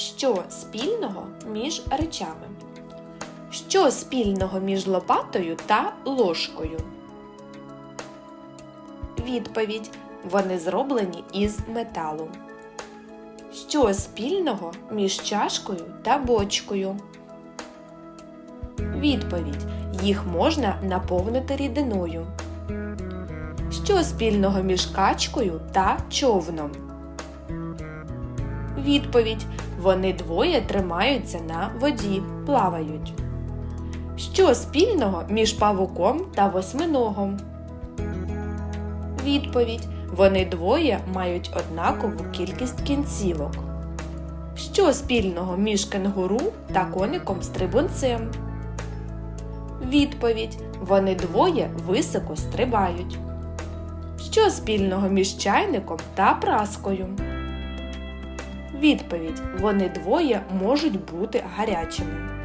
Що спільного між речами? Що спільного між лопатою та ложкою? Відповідь. Вони зроблені із металу. Що спільного між чашкою та бочкою? Відповідь. Їх можна наповнити рідиною. Що спільного між качкою та човном? Відповідь. Вони двоє тримаються на воді, плавають. Що спільного між павуком та восьминогом? Відповідь. Вони двоє мають однакову кількість кінцівок. Що спільного між кенгуру та коником стрибунцем? Відповідь. Вони двоє високо стрибають. Що спільного між чайником та праскою? Відповідь. Вони двоє можуть бути гарячими.